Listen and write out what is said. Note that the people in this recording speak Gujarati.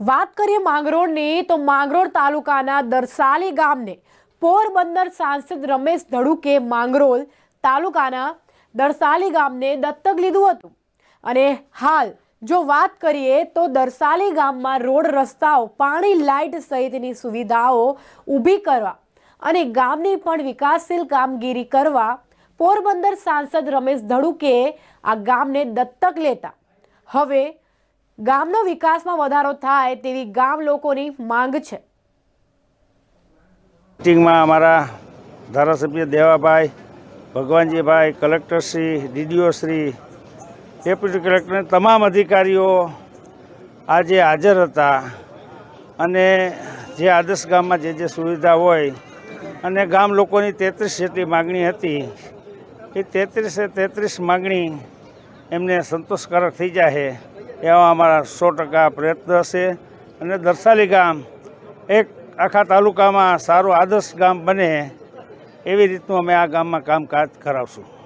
વાત કરીએ માંગરોળની, તો માંગરોળ તાલુકાના દરસાલી ગામને પોરબંદર સાંસદ રમેશ ધડુકે માંગરોળ તાલુકાના દરસાલી ગામને દત્તક લીધું હતું. અને હાલ જો વાત કરીએ, તો દરસાલી ગામમાં રોડ રસ્તાઓ, પાણી લાઇટ સહિતની સુવિધાઓ ઊભી કરવા અને ગામની પણ વિકાસશીલ કામગીરી કરવા પોરબંદર સાંસદ રમેશ ધડુકે આ ગામને દત્તક લેતા. હવે ગામનો વિકાસમાં વધારો થાય તેવી ગામ લોકોની માંગ છે. મિટિંગમાં અમારા ધારાસભ્ય દેવાભાઈ, ભગવાનજીભાઈ કલેક્ટરશ્રી ડીડીઓ શ્રી, ડેપ્યુટી કલેક્ટર તમામ અધિકારીઓ આજે હાજર હતા અને જે આદર્શ ગામમાં જે જે સુવિધા હોય અને ગામ લોકોની તેત્રીસ જેટલી માગણી હતી, એ તેત્રીસે તેત્રીસ માગણી એમને સંતોષકારક થઈ જાય એવા અમારા સો ટકા પ્રયત્ન હશે અને દરસાલી ગામ એક આખા તાલુકામાં સારું આદર્શ ગામ બને એવી રીતનું અમે આ ગામમાં કામકાજ કરાવશું.